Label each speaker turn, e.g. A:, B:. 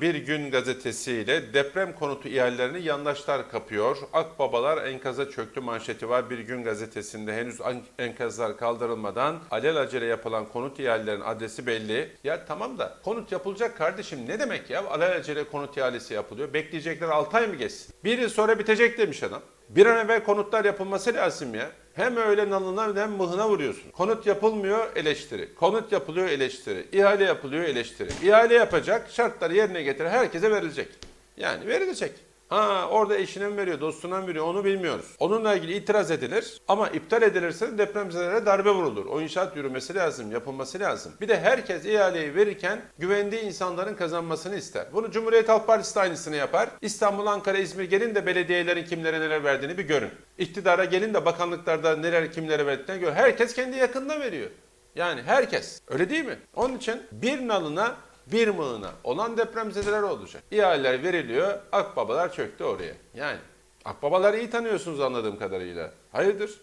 A: Bir Gün gazetesiyle deprem konutu ihalelerini yandaşlar kapıyor. Akbabalar enkaza çöktü manşeti var. Bir Gün gazetesinde henüz enkazlar kaldırılmadan alelacele yapılan konut ihalelerinin adresi belli. Ya tamam da konut yapılacak kardeşim ne demek ya? Alelacele konut ihalesi yapılıyor. Bekleyecekler 6 ay mı geçsin? Bir yıl sonra bitecek demiş adam. Bir an evvel konutlar yapılması lazım ya. Hem öyle nalına hem mıhına vuruyorsun. Konut yapılmıyor eleştiri. Konut yapılıyor eleştiri. İhale yapılıyor eleştiri. İhale yapacak şartları yerine getiren herkese verilecek. Yani verilecek. Ha orada eşine mi veriyor, dostuna mı veriyor onu bilmiyoruz. Onunla ilgili itiraz edilir ama iptal edilirse de depremzedelere darbe vurulur. O inşaat yürümesi lazım, yapılması lazım. Bir de herkes ihaleyi verirken güvendiği insanların kazanmasını ister. Bunu Cumhuriyet Halk Partisi de aynısını yapar. İstanbul, Ankara, İzmir gelin de belediyelerin kimlere neler verdiğini bir görün. İktidara gelin de bakanlıklarda neler kimlere verdiklerini görün. Herkes kendi yakınına veriyor. Yani herkes. Öyle değil mi? Onun için bir nalına bir mığına olan depremzedeler olacak. İhaleler veriliyor, akbabalar çöktü oraya. Yani akbabaları iyi tanıyorsunuz anladığım kadarıyla. Hayırdır?